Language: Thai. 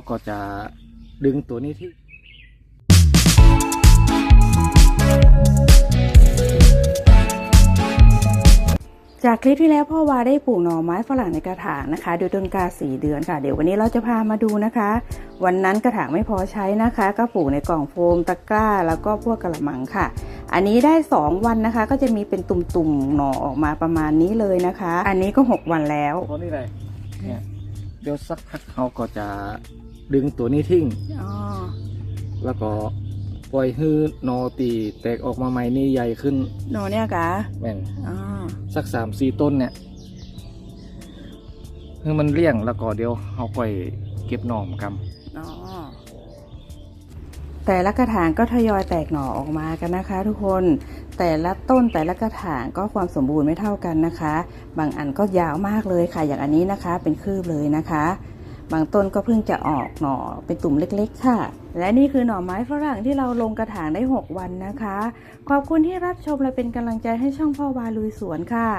เขาก็จะดึงตัวนี้ที่จากคลิปที่แล้วพ่อวาได้ปลูกหน่อไม้ฝรั่งในกระถางนะคะโดยต้นกล้าสีเดือนค่ะ เดี๋ยววันนี้เราจะพามาดูนะคะ วันนั้นกระถางไม่พอใช้นะคะ ก็ปลูกในกล่องโฟมตะกร้า แล้วก็พวกกระมังค่ะ อันนี้ได้ 2 วันนะคะ ก็จะมีเป็นตุ่มๆหน่อออกมาประมาณนี้เลยนะคะ อันนี้ก็ 6 วันแล้วตัวนี้เลยเนี่ย เดี๋ยวสักพักเขาก็จะดึงตัวนี้ทิ้ง อ๋อ แล้วก็ปล่อยให้หนอตีแตกออกมาใหม่นี่ใหญ่ขึ้นหน่อเนี่ยกะแม่นอ๋อ สักสามสี่ต้นเนี่ยให้มันเลี่ยงแล้วก็เดี๋ยวเขาก่อยเก็บหน่อมกำอ๋อ แต่ละกระถางก็ทยอยแตกหน่อออกมากันนะคะ ทุกคนแต่ละต้นแต่ละกระถางก็ความสมบูรณ์ไม่เท่ากันนะคะ บางอันก็ยาวมากเลยค่ะ อย่างอันนี้นะคะเป็นคืบเลยนะคะ บางต้นก็เพิ่งจะออกหน่อเป็นตุ่มเล็กๆ ค่ะ และนี่คือหน่อไม้ฝรั่งที่เราลงกระถางได้ 6 วันนะคะ ขอบคุณที่รับชมและเป็นกำลังใจให้ช่องพ่อวาลุยสวนค่ะ